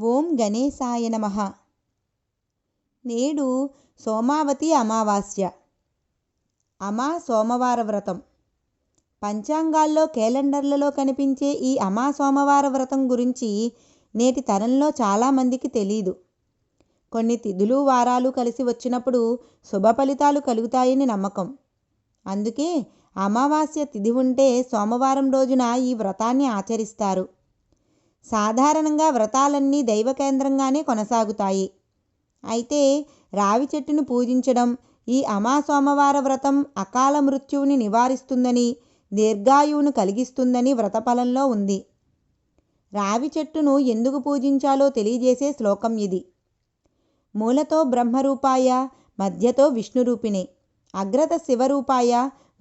ఓం గణేశాయ నమ. నేడు సోమావతి అమావాస్య. అమా సోమవార వ్రతం. పంచాంగాల్లో క్యాలెండర్లలో కనిపించే ఈ అమా సోమవార వ్రతం గురించి నేటి తరంలో చాలామందికి తెలీదు. కొన్ని తిథులు వారాలు కలిసి వచ్చినప్పుడు శుభ ఫలితాలు కలుగుతాయని నమ్మకం. అందుకే అమావాస్య తిథి ఉంటే సోమవారం రోజున ఈ వ్రతాన్ని ఆచరిస్తారు. సాధారణంగా వ్రతాలన్నీ దైవ కేంద్రంగానే కొనసాగుతాయి. అయితే రావి చెట్టును పూజించడం ఈ అమా సోమవార వ్రతం అకాల మృత్యువుని నివారిస్తుందని దీర్ఘాయువును కలిగిస్తుందని వ్రతఫలంలో ఉంది. రావి చెట్టును ఎందుకు పూజించాలో తెలియజేసే శ్లోకం ఇది. మూలతో బ్రహ్మరూపాయ మధ్యతో విష్ణురూపిణే అగ్రత శివరూపాయ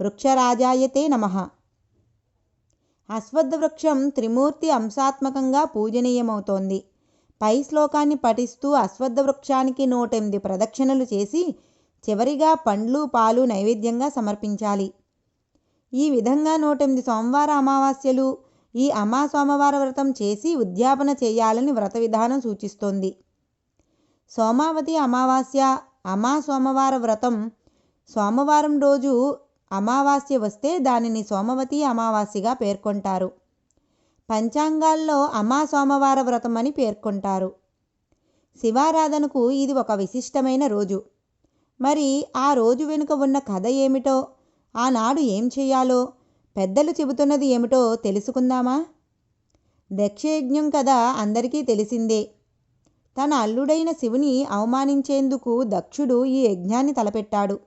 వృక్షరాజాయతే నమ. అశ్వత్థవృక్షం త్రిమూర్తి అంశాత్మకంగా పూజనీయమవుతోంది. పై శ్లోకాన్ని పఠిస్తూ అశ్వత్థవృక్షానికి నూటెనిమిది ప్రదక్షిణలు చేసి చివరిగా పండ్లు పాలు నైవేద్యంగా సమర్పించాలి. ఈ విధంగా నూటెనిమిది సోమవార అమావాస్యలు ఈ అమా సోమవార వ్రతం చేసి ఉద్యాపన చేయాలని వ్రత విధానం సూచిస్తోంది. సోమావతి అమావాస్య అమా సోమవార వ్రతం సోమవారం రోజు అమావాస్య వస్తే దానిని సోమవతి అమావాస్యగా పేర్కొంటారు. పంచాంగాల్లో అమా సోమవార వ్రతం అని పేర్కొంటారు. శివారాధనకు ఇది ఒక విశిష్టమైన రోజు. మరి ఆ రోజు వెనుక ఉన్న కథ ఏమిటో ఆనాడు ఏం చేయాలో పెద్దలు చెబుతున్నది ఏమిటో తెలుసుకుందామా? దక్షయజ్ఞం కథ అందరికీ తెలిసిందే. తన అల్లుడైన శివుని అవమానించేందుకు దక్షుడు ఈ యజ్ఞాన్ని తలపెట్టాడు.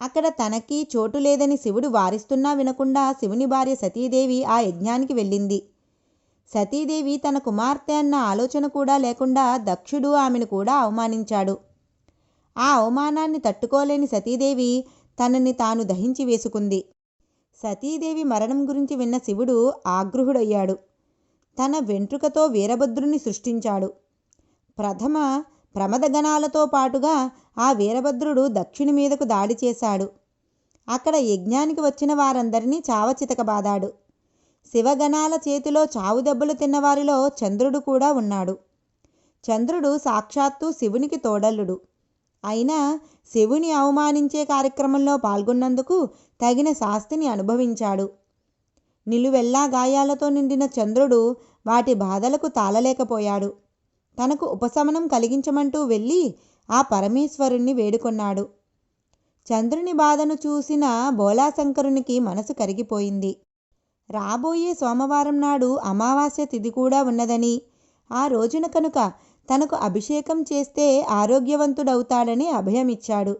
అక్కడ తనకి చోటు లేదని శివుడు వారిస్తున్నా వినకుండా శివుని భార్య సతీదేవి ఆ యజ్ఞానికి వెళ్ళింది. సతీదేవి తన కుమార్తె అన్న ఆలోచన కూడా లేకుండా దక్షుడు ఆమెను కూడా అవమానించాడు. ఆ అవమానాన్ని తట్టుకోలేని సతీదేవి తనని తాను దహించి వేసుకుంది. సతీదేవి మరణం గురించి విన్న శివుడు ఆగ్రహుడయ్యాడు తన వెంట్రుకతో వీరభద్రుని సృష్టించాడు. ప్రథమ ప్రమదగణాలతో పాటుగా ఆ వీరభద్రుడు దక్షిణి మీదకు దాడి చేశాడు. అక్కడ యజ్ఞానికి వచ్చిన వారందరినీ చావచితకబాదాడు శివగణాల చేతిలో చావు దెబ్బలు తిన్నవారిలో చంద్రుడు కూడా ఉన్నాడు. చంద్రుడు సాక్షాత్తు శివునికి తోడల్లుడు. అయినా శివుని అవమానించే కార్యక్రమంలో పాల్గొన్నందుకు తగిన శాస్తిని అనుభవించాడు. నిలువెల్లా గాయాలతో నిండిన చంద్రుడు వాటి బాధలకు తాళలేకపోయాడు. తనకు ఉపశమనం కలిగించమంటూ వెళ్ళి ఆ పరమేశ్వరుణ్ణి వేడుకొన్నాడు. చంద్రుని బాధను చూసిన బోలాశంకరునికి మనసు కరిగిపోయింది. రాబోయే సోమవారం నాడు అమావాస్య తిథి కూడా ఉన్నదని ఆ రోజున కనుక తనకు అభిషేకం చేస్తే ఆరోగ్యవంతుడవుతాడని అభయమిచ్చాడు.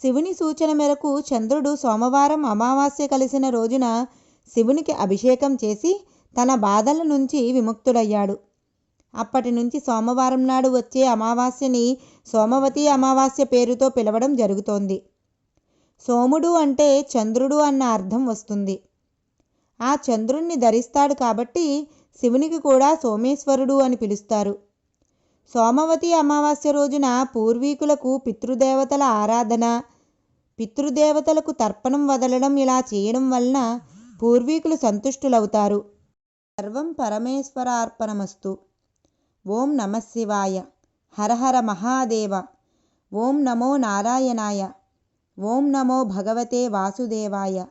శివుని సూచన మేరకు చంద్రుడు సోమవారం అమావాస్య కలిసిన రోజున శివునికి అభిషేకం చేసి తన బాధల నుంచి విముక్తుడయ్యాడు. అప్పటి నుంచి సోమవారం నాడు వచ్చే అమావాస్యని సోమవతి అమావాస్య పేరుతో పిలవడం జరుగుతోంది. సోముడు అంటే చంద్రుడు అన్న అర్థం వస్తుంది. ఆ చంద్రుణ్ణి ధరిస్తాడు కాబట్టి శివునికి కూడా సోమేశ్వరుడు అని పిలుస్తారు. సోమవతి అమావాస్య రోజున పూర్వీకులకు పితృదేవతల ఆరాధన పితృదేవతలకు తర్పణం వదలడం ఇలా చేయడం వలన పూర్వీకులు సంతుష్టులవుతారు. సర్వం పరమేశ్వరార్పణమస్తు. ఓం నమ శివాయ. హర మహాదేవ. ఓం నమో నారాయణాయ. ఓం నమో భగవతే వాసుదేవాయ.